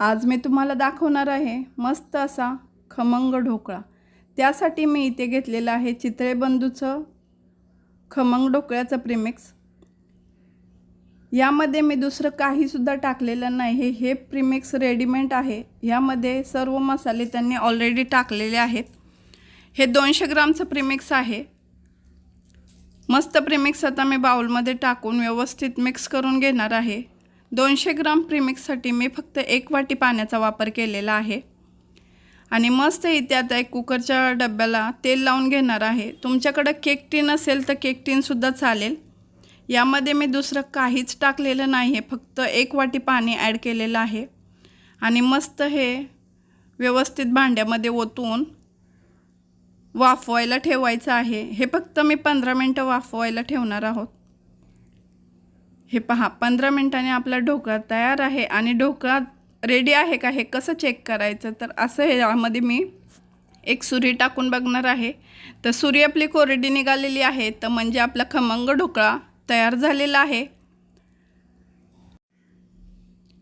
आज मी तुम्हाला दाखवणार आहे मस्त असा खमंग ढोकळा. त्यासाठी मी इथे घेतलेलं आहे चितळे बंधूचं खमंग ढोकळ्याचं प्रिमिक्स यामध्ये मी दुसरं काहीसुद्धा टाकलेलं नाही. हे हे प्रिमिक्स रेडीमेड आहे. यामध्ये सर्व मसाले त्यांनी ऑलरेडी टाकलेले आहेत. हे दोनशे ग्रामचं प्रिमिक्स आहे. मस्त प्रिमिक्स आता मी बाउलमध्ये टाकून व्यवस्थित मिक्स करून घेणार आहे. दोनशे ग्राम प्रीमिक्ससाठी मी फक्त एक वाटी पाण्याचा वापर केलेला आहे. आणि मस्त इथे आता एक कुकरच्या डब्याला तेल लावून घेणार आहे. तुमच्याकडं केक टीन असेल तर केक टीनसुद्धा चालेल. यामध्ये मी दुसरं काहीच टाकलेलं नाही आहे फक्त एक वाटी पाणी ॲड केलेलं आहे. आणि मस्त हे व्यवस्थित भांड्यामध्ये ओतून वाफवायला ठेवायचं आहे. हे फक्त मी पंधरा मिनटं वाफवायला ठेवणार आहोत. हे पहा पंधरा मिनटाने आपला ढोकळा तयार आहे आणि ढोकळा रेडी आहे का हे कसं चेक करायचं? तर असं हे यामध्ये मी एक सुरी टाकून बघणार आहे. तर सुरी आपली कोरडी निघालेली आहे. तर म्हणजे आपला खमंग ढोकळा तयार झालेला आहे.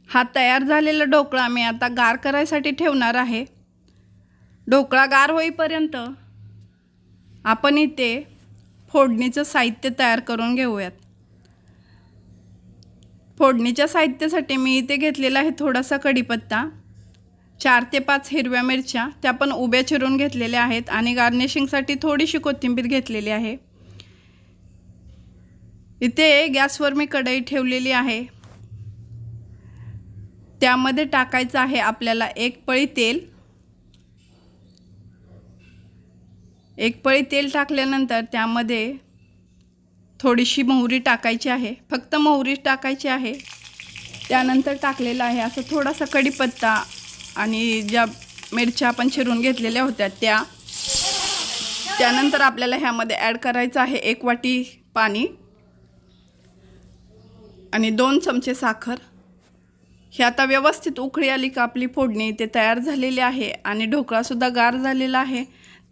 हा तयार झालेला ढोकळा मी आता गार करायसाठी ठेवणार आहे. ढोकळा गार होईपर्यंत आपण इथे फोडणीचं साहित्य तयार करून घेऊयात. फोडणीच्या साहित्यासाठी मी इथे घेतलेला आहे थोडासा कढीपत्ता. चार ते पाच हिरव्या मिरच्या त्या पण उभ्या चिरून घेतलेल्या आहेत आणि गार्निशिंगसाठी थोडीशी कोथिंबीर घेतलेली आहे. इथे गॅसवर मी कढई ठेवलेली आहे. त्यामध्ये टाकायचं आहे आपल्याला एक पळी तेल. एक पळी तेल टाकल्यानंतर त्यामध्ये थोडीशी मोहरी टाकायची आहे. फक्त मोहरी टाकायची आहे. त्यानंतर टाकलेलं आहे असं थोडासा कढीपत्ता आणि ज्या मिरच्या आपण चिरून घेतलेल्या होत्या त्या. त्यानंतर आपल्याला ह्यामध्ये ॲड करायचं आहे एक वाटी पाणी आणि दोन चमचे साखर. हे आता व्यवस्थित उकळी आली का आपली फोडणी ते तयार झालेली आहे आणि ढोकळासुद्धा गार झालेला आहे.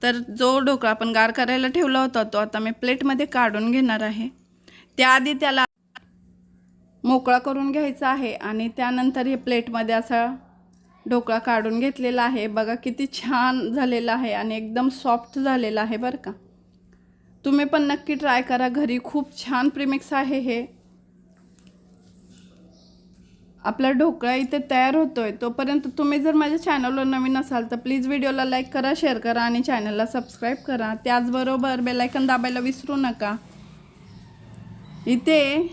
तर जो ढोकळा आपण गार करायला ठेवला होता तो आता मी प्लेटमध्ये काढून घेणार आहे. त्याआधी त्याला मोकळा करून घ्यायचा आहे आणि त्यानंतर हे प्लेटमध्ये असा ढोकळा काढून घेतलेला आहे. बघा किती छान झालेला आहे आणि एकदम सॉफ्ट झालेला आहे बरं का. तुम्ही पण नक्की ट्राय करा. घरी खूप छान प्रीमिक्स आहे हे. आपला ढोकळा इथे तयार होतोय तोपर्यंत तुम्ही जर माझ्या चॅनलवर नवीन असाल तर प्लीज व्हिडिओला लाईक करा शेअर करा आणि चॅनलला सबस्क्राईब करा. त्याचबरोबर बेलायकन दाबायला विसरू नका. इथे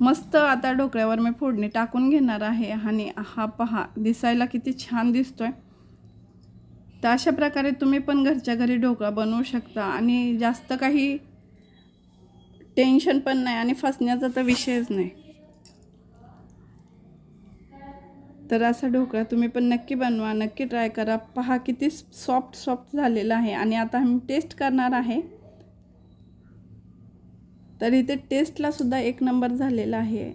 मस्त आता ढोकळ्यावर मी फोडणी टाकून घेणार आहे आणि हा पहा दिसायला किती छान दिसतोय. तर अशा प्रकारे तुम्ही पण घरच्या घरी ढोकळा बनवू शकता आणि जास्त काही टेन्शन पण नाही आणि फसण्याचा तर विषयच नाही. तर असा ढोकळा तुम्ही पण नक्की बनवा नक्की ट्राय करा. पहा किती सॉफ्ट सॉफ्ट झालेला आहे आणि आता मी टेस्ट करणार आहे. तर इथे टेस्टला सुद्धा एक नंबर झालेला आहे.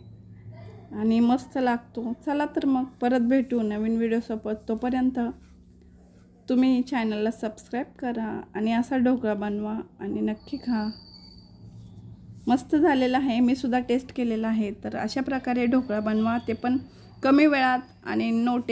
आणि मस्त लागतो. चला तर मग परत भेटू नवीन व्हिडिओसोबत तोपर्यंत तुम्ही चॅनलला सबस्क्राईब करा आणि असा ढोकळा बनवा आणि नक्की खा. मस्त झालेला आहे. मी सुद्धा टेस्ट केलेला आहे. तर अशा प्रकारे ढोकळा बनवा. ते पण कमी वेळात आणि नो